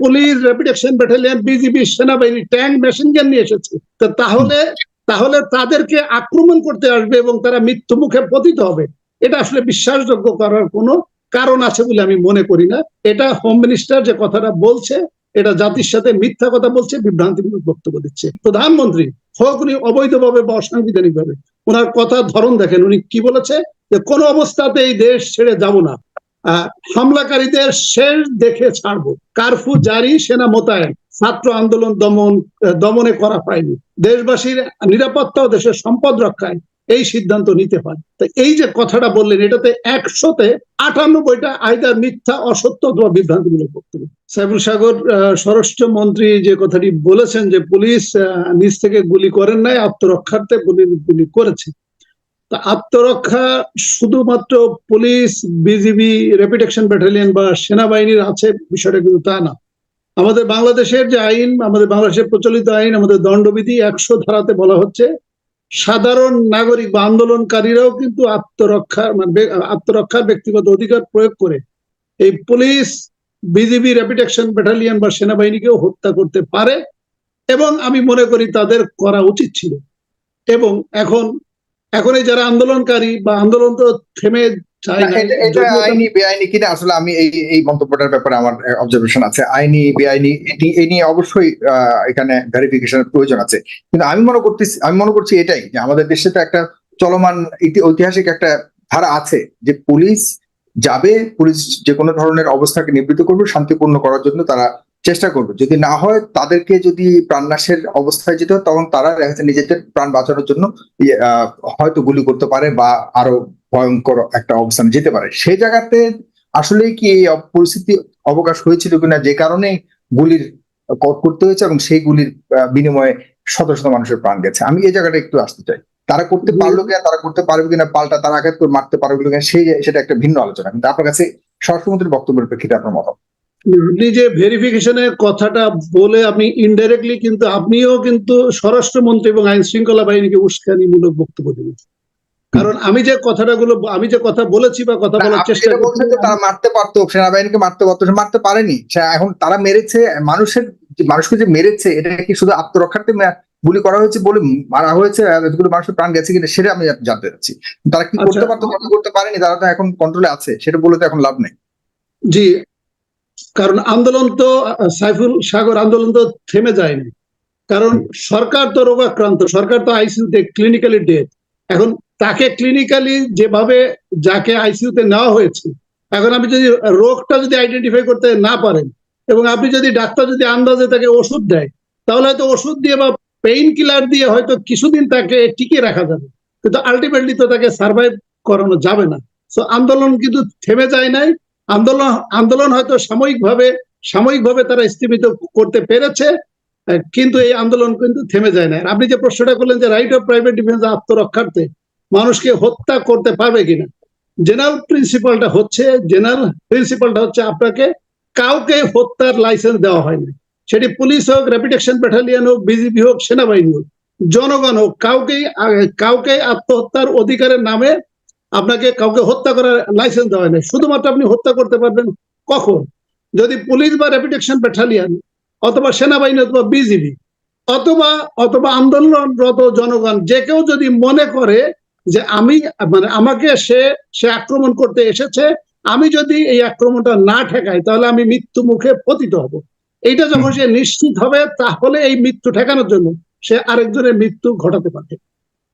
Police rapid action battalion BGB সেনাবাহিনী tank machine gun নিয়ে এসেছে। তো তাহলে তাহলে তাদেরকে আক্রমণ করতে আসবে এবং তারা মৃত্যু মুখে পতিত হবে। এটা আসলে বিশ্বাসযোগ্য করার কোনো কারণ আছে বলে আমি মনে করি না। এটা হোম মিনিস্টার যে কথাটা বলছে, এটা জাতির সাথে মিথ্যা কথা বলছে, বিভ্রান্তিমূলক বক্তব্য দিচ্ছে। প্রধানমন্ত্রী হোক, উনি অবৈধভাবে বা অসাংবিধানিক ভাবে ওনার কথা ধরন দেখেন। উনি কি বলেছে? যে কোনো অবস্থাতে এই দেশ ছেড়ে যাব না। হামলাকারীদের শেষ দেখে ছাড়বো। কারফু জারি, সেনা মোতায়েন। ছাত্র আন্দোলন দমন দমনে করা হয়নি। দেশবাসীর নিরাপত্তা ও দেশের সম্পদ রক্ষায় এই সিদ্ধান্ত নিতে হয়। তো এই যে কথাটা বললেন, এটাতে একশোতে আটানব্বইটা আয়দার মিথ্যা, অসত্য অথবা বিভ্রান্তিমূলক বক্তব্য। সাইফুল সাগর স্বরাষ্ট্র মন্ত্রী যে কথাটি বলেছেন যে পুলিশ নিজ থেকে গুলি করেন নাই, আত্মরক্ষার্থে পুলিশ গুলি করেছে। তা আত্মরক্ষা শুধুমাত্র police, BGB rapid action battalion বা সেনাবাহিনীর আছে, বিষয়টা কিন্তু তা না। আমাদের বাংলাদেশের যে আইন, আমাদের বাংলাদেশের প্রচলিত আইন, আমাদের দণ্ডবিধি একশো ধারাতে বলা হচ্ছে, সাধারণ নাগরিক বা আন্দোলনকারীরাও কিন্তু আত্মরক্ষার মানে আত্মরক্ষার ব্যক্তিগত অধিকার প্রয়োগ করে এই police, BGB rapid action battalion বা সেনাবাহিনীকেও হত্যা করতে পারে এবং আমি মনে করি তাদের করা উচিত ছিল। এবং এখন এখন এই যারা আন্দোলনকারী বা আন্দোলন তো থেমে এটা- আইনি বেআইনি কিনা আসলে আমি এই এই মন্তব্যটার ব্যাপারে আমার অবজারভেশন আছে। আইনি বেআইনি এটি এই নিয়ে অবশ্যই এখানে ভেরিফিকেশনের প্রয়োজন আছে। কিন্তু আমি মনে করতেছি আমি মনে করছি এটাই যে আমাদের দেশে তো একটা চলমান ঐতিহাসিক একটা ধারা আছে যে পুলিশ যাবে পুলিশ যে কোনো ধরনের অবস্থাকে নিবৃত্ত করবে শান্তিপূর্ণ করার জন্য তারা চেষ্টা করবে। যদি না হয় তাদেরকে যদি প্রাণনাশের অবস্থায় যেতে হয় তখন তারা দেখা যাচ্ছে নিজেদের প্রাণ বাঁচানোর জন্য ইয়ে, আহ, হয়তো গুলি করতে পারে বা আরও ভয়ঙ্কর একটা অবস্থানে যেতে পারে। সেই জায়গাতে আসলে কি এই পরিস্থিতি অবকাশ হয়েছিল কিনা যে কারণে গুলির করতে হয়েছে এবং সেই গুলির বিনিময়ে শত শত মানুষের প্রাণ গেছে। আমি এই জায়গাটা একটু আসতে চাই। তারা করতে পারল কিনা তারা করতে পারবে কিনা পাল্টা তারা আঘাত করে মারতে পারবে কিনা সেই সেটা একটা ভিন্ন আলোচনা। কিন্তু আপনার কাছে স্বরাষ্ট্রমন্ত্রীর বক্তব্যের প্রেক্ষিতে আপনার মত আপনি যে ভেরিফিকেশনের কথাটা বলে আপনি ইনডাইরেক্টলি কিন্তু আপনিও কিন্তু স্বরাষ্ট্রমন্ত্রী এবং আইন শৃঙ্খলা বাহিনীকে উস্কানিমূলক বক্তব্য দিবেন কারণ আমি যে কথাটা গুলো আমি যে কথা বলেছি বা কথা বলার চেষ্টা যে তারা মারতে পারতো সেনাবাহিনীকে মারতে পারতো সে মারতে পারেনি। সে এখন তারা মেরেছে মানুষের মানুষকে যে মেরেছে এটা কি শুধু আত্মরক্ষার্থে গুলি করা হয়েছে বলে মারা হয়েছে এতগুলো মানুষের প্রাণ গেছে কিনা সেটা আমি জানতে চাচ্ছি। তারা কি করতে আচ্ছা। পারতো কি করতে পারেনি তারা তো এখন কন্ট্রোলে আছে সেটা বলে তো এখন লাভ নেই। জি কারণ আন্দোলন তো, সাইফুল সাগর আন্দোলন তো থেমে যায়নি। কারণ সরকার তো রোগাক্রান্ত, সরকার তো আইসিইউতে ক্লিনিক্যালি ডেথ এখন তাকে ক্লিনিক্যালি যেভাবে, যাকে আইসিইউতে নেওয়া হয়েছে, এখন আপনি যদি রোগটা যদি আইডেন্টিফাই করতে না পারেন, এবং আপনি যদি ডাক্তার যদি আন্দাজে তাকে ওষুধ দেয়, তাহলে হয়তো ওষুধ দিয়ে বা পেইন কিলার দিয়ে হয়তো কিছুদিন তাকে টিকিয়ে রাখা যাবে। কিন্তু আলটিমেটলি তো তাকে সার্ভাইভ করানো যাবে না। সো আন্দোলন কিন্তু থেমে যায় নাই। আন্দোলন আন্দোলন হয়তো সাময়িকভাবে সাময়িকভাবে তারা স্থিমিত করতে পেরেছে কিন্তু এই আন্দোলন কিন্তু থেমে যায় না আপনি যে প্রশ্নটা করলেন যে রাইট অফ প্রাইভেট ডিফেন্স আত্মরক্ষার্থে মানুষকে হত্যা করতে পারবে কিনা? জেনারেল প্রিন্সিপালটা হচ্ছে জেনারেল প্রিন্সিপালটা হচ্ছে আপনাকে কাউকে হত্যার লাইসেন্স দেওয়া হয়নি সেটি পুলিশ হোক র্যাপিড অ্যাকশন ব্যাটালিয়ন হোক বিজিবি হোক, সেনাবাহিনী হোক, জনগণ হোক, কাউকেই, কাউকে আত্মহত্যার অধিকারের নামে আপনাকে কাউকে হত্যা করার লাইসেন্স দেওয়া হয়নি শুধুমাত্র আপনি হত্যা করতে পারবেন কখন? যদি পুলিশ বা র্যাপিড অ্যাকশন ব্যাটালিয়ন অথবা সেনাবাহিনী অথবা বিজিবি অথবা অথবা আন্দোলনরত জনগণ, যে কেউ যদি মনে করে যে আমি মানে আমাকে সে সে আক্রমণ করতে এসেছে, আমি যদি এই আক্রমণটা না ঠেকাই, তাহলে আমি মৃত্যু মুখে পতিত হব। এইটা যখন সে নিশ্চিত হবে, তাহলে এই মৃত্যু ঠেকানোর জন্য সে আরেকজনের মৃত্যু ঘটাতে পারে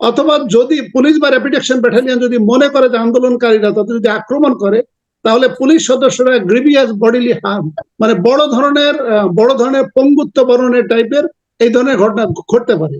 অথবা যদি পুলিশ বা র্যাপিড অ্যাকশন ব্যাটালিয়ন যদি মনে করে যে আন্দোলনকারীরা তাদের যদি আক্রমণ করে, তাহলে পুলিশ সদস্যরা গ্রিভিয়াস বডিলি হার্ম মানে বড় ধরনের বড় ধরনের পঙ্গুত্ব বরণের টাইপের এই ধরনের ঘটনা ঘটতে পারে।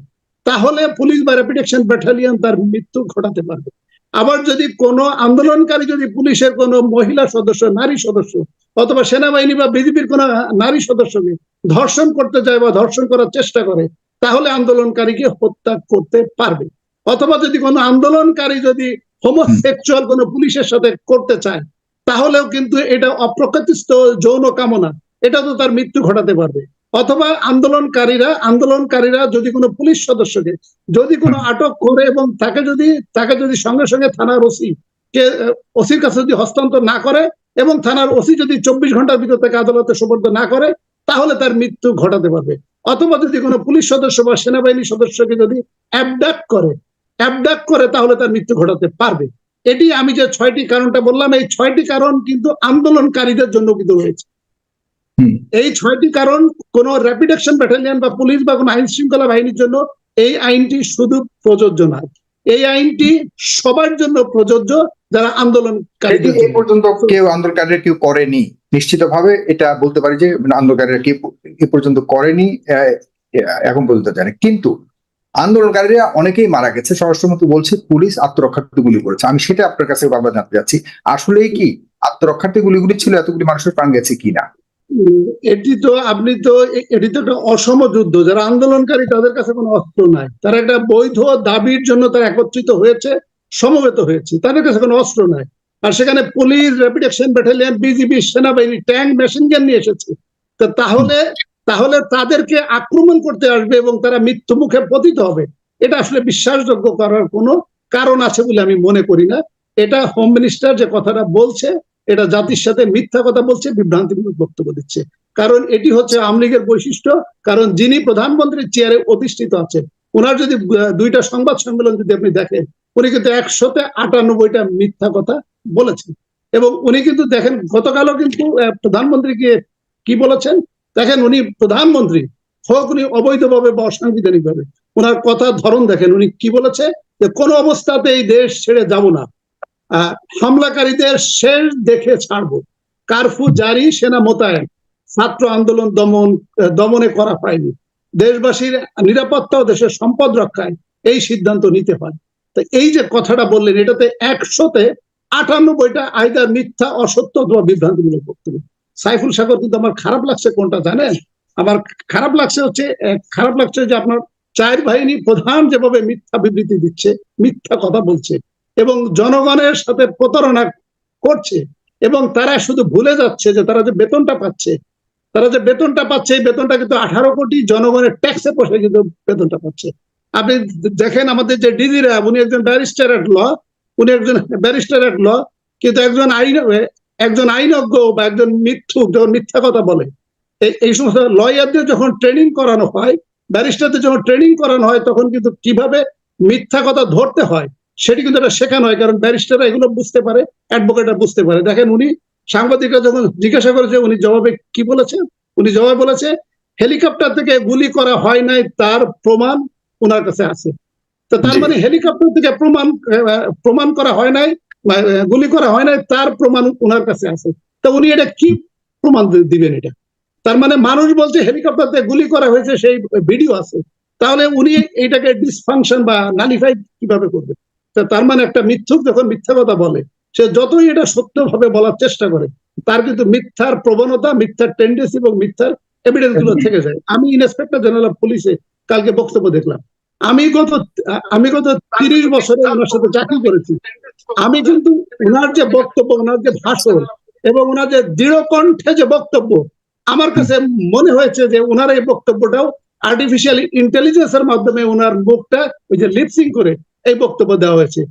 তাহলে পুলিশ বা র্যাপিড অ্যাকশন ব্যাটালিয়ন তার মৃত্যু ঘটাতে পারবে। আবার যদি কোনো আন্দোলনকারী যদি পুলিশের কোনো মহিলা সদস্য, নারী সদস্য অথবা সেনাবাহিনী বা বিজেপির কোনো নারী সদস্যকে ধর্ষণ করতে যায় বা ধর্ষণ করার চেষ্টা করে, তাহলে আন্দোলনকারীকে হত্যা করতে পারবে। অথবা যদি কোনো আন্দোলনকারী যদি হোমোসেক্সুয়াল কোনো পুলিশের সাথে করতে চায়, তাহলেও কিন্তু এটা অপ্রকৃতিস্থ যৌন কামনা। এটা তো তার মৃত্যু ঘটাতে পারবে। অথবা আন্দোলনকারীরা আন্দোলনকারীরা যদি কোনো পুলিশ সদস্যকে যদি কোনো আটক করে এবং তাকে যদি তাকে যদি সঙ্গে সঙ্গে থানার ওসি কে, ওসির কাছে যদি হস্তান্তর না করে এবং থানার ওসি যদি চব্বিশ ঘণ্টার ভিতর তাকে আদালতে সুপর্দ না করে, তাহলে তার মৃত্যু ঘটাতে পারবে। অথবা যদি কোনো পুলিশ সদস্য বা সেনাবাহিনী সদস্যকে যদি অ্যাবডাক্ট করে অ্যাবডাক্ট করে তাহলে তার মৃত্যু ঘটাতে পারবে। এটি আমি যে ছয়টি কারণটা বললাম এই ছয়টি কারণ কিন্তু আন্দোলনকারীদের জন্য কিন্তু রয়েছে। এই ছয়টি কারণ কোন র্যাপিড অ্যাকশন ব্যাটালিয়ন বা পুলিশ বা কোনো আইন শৃঙ্খলা বাহিনীর জন্য এই আইনটি শুধু প্রযোজ্য নয়। এই আইনটি সবার জন্য প্রযোজ্য যারা এটি আন্দোলনকারীদের এ পর্যন্ত কেউ আন্দোলনকারীরা কেউ করেনি। নিশ্চিতভাবে এটা বলতে পারি যে আন্দোলনকারীরা কেউ এ পর্যন্ত করেনি আহ, এখন পর্যন্ত জানে। কিন্তু আন্দোলনকারীরা অনেকেই মারা গেছে। স্বরাষ্ট্রমন্ত্রী বলছে, পুলিশ আত্মরক্ষার্থী গুলি করেছে। আমি সেটা আপনার কাছে বারবার জানতে চাচ্ছি। আসলেই কি আত্মরক্ষার্থে গুলিগুলি ছিল এতগুলি মানুষের প্রাণ গেছে কিনা এটি তো আপনি তো, এটি তো একটা অসম যুদ্ধ। যারা আন্দোলনকারী, তাদের কাছে কোনো অস্ত্র নাই। তারা একটা বৈধ দাবির জন্য তারা একত্রিত হয়েছে, সমবেত হয়েছে। তাদের কাছে কোনো অস্ত্র নাই। আর সেখানে police rapid action battalion, BGB, সেনাবাহিনী, ট্যাঙ্ক, মেশিন গান নিয়ে এসেছে। তাহলে তাহলে তাদেরকে আক্রমণ করতে আসবে এবং তারা মৃত্যু মুখে পতিত হবে। এটা আসলে বিশ্বাসযোগ্য করার কোনো কারণ আছে বলে আমি মনে করি না। এটা হোম মিনিস্টার যে কথাটা বলছে, এটা জাতির সাথে মিথ্যা কথা বলছে, বিভ্রান্তিমূলক বক্তব্য দিচ্ছে। কারণ এটি হচ্ছে আওয়ামী লীগের বৈশিষ্ট্য, কারণ যিনি প্রধানমন্ত্রীর চেয়ারে অধিষ্ঠিত আছেন, ওনার যদি দুইটা সংবাদ সম্মেলন যদি আপনি দেখেন, উনি কিন্তু একশোতে আটানব্বইটা মিথ্যা কথা বলেছেন। এবং উনি কিন্তু দেখেন, গতকালও কিন্তু প্রধানমন্ত্রীকে কি বলেছেন? দেখেন উনি প্রধানমন্ত্রী, হোক উনি অবৈধভাবে বা অসাংবিধানিক ভাবে ওনার কথার ধরন দেখেন, উনি কি বলেছে? যে কোনো অবস্থাতে এই দেশ ছেড়ে যাব না। হামলাকারীদের শেষ দেখে ছাড়বো। কারফু জারি, সেনা মোতায়েন। ছাত্র আন্দোলন দমন দমনে করা হয়নি। দেশবাসীর নিরাপত্তা ও দেশের সম্পদ রক্ষায় এই সিদ্ধান্ত নিতে হয়। তো এই যে কথাটা বললেন, এটাতে একশোতে আটানব্বইটা আইদার মিথ্যা, অসত্য অথবা বিভ্রান্তিমূলক বক্তব্য। সাইফুল সাগর কিন্তু আমার খারাপ লাগছে কোনটা জানেন? আমার খারাপ লাগছে হচ্ছে খারাপ লাগছে যে আপনার চার বাহিনী প্রধান যেভাবে মিথ্যা বিবৃতি দিচ্ছে, মিথ্যা কথা বলছে এবং জনগণের সাথে প্রতারণা করছে এবং তারা শুধু ভুলে যাচ্ছে যে তারা যে বেতনটা পাচ্ছে, তারা যে বেতনটা পাচ্ছে, এই বেতনটা কিন্তু আঠারো কোটি জনগণের ট্যাক্সে পয়সা কিন্তু বেতনটা পাচ্ছে। আপনি দেখেন আমাদের যে ডিজিরা, উনি একজন ব্যারিস্টার এট ল উনি একজন ব্যারিস্টার এট ল কিন্তু একজন আইন একজন আইনজ্ঞ বা একজন মিথ্যুক যখন মিথ্যা কথা বলে এই- সমস্ত লয়ারদের যখন ট্রেনিং করানো হয় ব্যারিস্টারদের যখন ট্রেনিং করানো হয় তখন কিন্তু কীভাবে মিথ্যা কথা ধরতে হয় সেটি কিন্তু এটা শেখানো হয়। কারণ ব্যারিস্টাররা এগুলো বুঝতে পারে অ্যাডভোকেটরা বুঝতে পারে। দেখেন উনি সাংবাদিকরা যখন জিজ্ঞাসা করেছে উনি জবাবে কি বলেছে? উনি জবাবে বলেছে হেলিকপ্টার থেকে গুলি করা হয় নাই তার প্রমাণ ওনার কাছে আছে। তো তার মানে হেলিকপ্টার থেকে প্রমাণ প্রমাণ করা হয় নাই গুলি করা হয় নাই তার প্রমাণ ওনার কাছে আছে। তো উনি এটা কি প্রমাণ দিবেন এটা? তার মানে মানুষ বলছে হেলিকপ্টার থেকে গুলি করা হয়েছে সেই ভিডিও আছে। তাহলে উনি এইটাকে ডিসফাংশন বা নালিফাই কীভাবে করবে? তার মানে একটা মিথ্যুক যখন মিথ্যা কথা বলে সে যতই এটা সত্যভাবে বলার চেষ্টা করে তার কিন্তু মিথ্যার প্রবণতা মিথ্যার টেন্ডেন্সি এবং মিথ্যার এভিডেন্সগুলো থেকে যায়। আমি ইন্সপেক্টর জেনারেল অফ পুলিশে কালকে বক্তব্য দেখলাম। আমি গত আমি গত তিরিশ বছরে ওনার সাথে চাকরি করেছি। আমি কিন্তু ওনার যে বক্তব্য, ওনার যে ভাষণ এবং ওনার যে দৃঢ় কণ্ঠে যে বক্তব্য, আমার কাছে মনে হয়েছে যে ওনার এই বক্তব্যটাও আর্টিফিশিয়াল ইন্টেলিজেন্সের মাধ্যমে ওনার মুখটা ওই যে লিপসিং করে এই বক্তব্য দেওয়া হয়েছে।